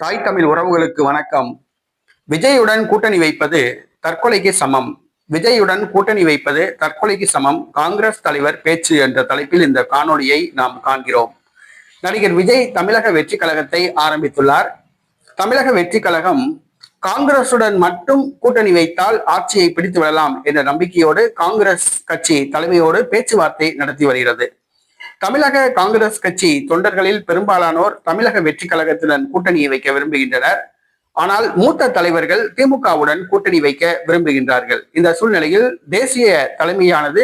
தாய் தமிழ் உறவுகளுக்கு வணக்கம். விஜயுடன் கூட்டணி வைப்பது தற்கொலைக்கு சமம். விஜயுடன் கூட்டணி வைப்பது தற்கொலைக்கு சமம். காங்கிரஸ் தலைவர் பேச்சு என்ற தலைப்பில் இந்த காணொளியை நாம் காண்கிறோம். நடிகர் விஜய் தமிழக வெற்றி கழகத்தை ஆரம்பித்துள்ளார். தமிழக வெற்றி கழகம் காங்கிரசுடன் மட்டும் கூட்டணி வைத்தால் ஆட்சியை பிடித்து விடலாம் என்ற நம்பிக்கையோடு காங்கிரஸ் கட்சி தலைமையோடு பேச்சுவார்த்தை நடத்தி வருகிறது. தமிழக காங்கிரஸ் கட்சி தொண்டர்களில் பெரும்பாலானோர் தமிழக வெற்றி கழகத்துடன் கூட்டணியை வைக்க விரும்புகின்றனர். ஆனால் மூத்த தலைவர்கள் திமுகவுடன் கூட்டணி வைக்க விரும்புகின்றார்கள். இந்த சூழ்நிலையில் தேசிய தலைமையானது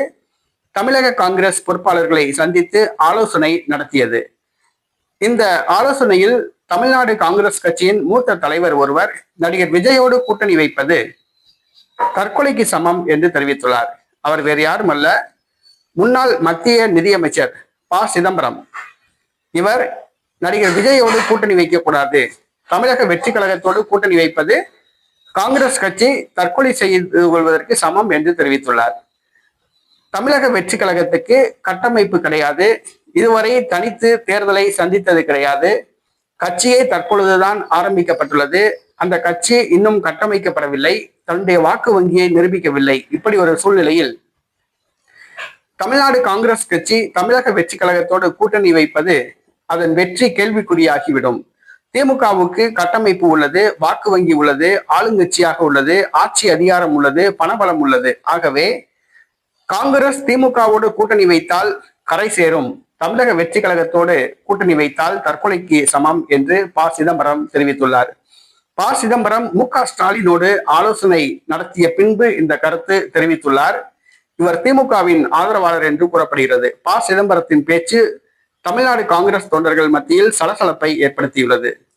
தமிழக காங்கிரஸ் பொறுப்பாளர்களை சந்தித்து ஆலோசனை நடத்தியது. இந்த ஆலோசனையில் தமிழ்நாடு காங்கிரஸ் கட்சியின் மூத்த தலைவர் ஒருவர் நடிகர் விஜயோடு கூட்டணி வைப்பது தற்கொலைக்கு சமம் என்று தெரிவித்துள்ளார். அவர் வேறு யாரும் அல்ல முன்னாள் மத்திய நிதியமைச்சர் ப. சிதம்பரம். இவர் நடிகர் விஜயோடு கூட்டணி வைக்கக்கூடாது. தமிழக வெற்றி கழகத்தோடு கூட்டணி வைப்பது காங்கிரஸ் கட்சி தற்கொலை செய்து கொள்வதற்கு சமம் என்று தெரிவித்துள்ளார். தமிழக வெற்றி கழகத்துக்கு கட்டமைப்பு கிடையாது. இதுவரை தனித்து தேர்தலை சந்தித்தது கிடையாது. கட்சியே தற்பொழுதுதான் ஆரம்பிக்கப்பட்டுள்ளது. அந்த கட்சி இன்னும் கட்டமைக்கப்படவில்லை. தன்னுடைய வாக்கு வங்கியை நிரூபிக்கவில்லை. இப்படி ஒரு சூழ்நிலையில் தமிழ்நாடு காங்கிரஸ் கட்சி தமிழக வெற்றி கழகத்தோடு கூட்டணி வைப்பது அதன் வெற்றி கேள்விக்குறியாகிவிடும். திமுகவுக்கு கட்டமைப்பு உள்ளது வாக்கு வங்கி உள்ளது ஆளுங்கட்சியாக உள்ளது ஆட்சி அதிகாரம் உள்ளது பணபலம் உள்ளது. ஆகவே காங்கிரஸ் திமுகவோடு கூட்டணி வைத்தால் கரை சேரும். தமிழக வெற்றி கழகத்தோடு கூட்டணி வைத்தால் தற்கொலைக்கு சமம் என்று ப. சிதம்பரம் தெரிவித்துள்ளார். ப. சிதம்பரம் மு. க. ஸ்டாலினோடு ஆலோசனை நடத்திய பின்பு இந்த கருத்து தெரிவித்துள்ளார். இவர் திமுகவின் ஆதரவாளர் என்று கூறப்படுகிறது. ப. சிதம்பரத்தின் பேச்சு தமிழ்நாடு காங்கிரஸ் தொண்டர்கள் மத்தியில் சலசலப்பை ஏற்படுத்தியுள்ளது.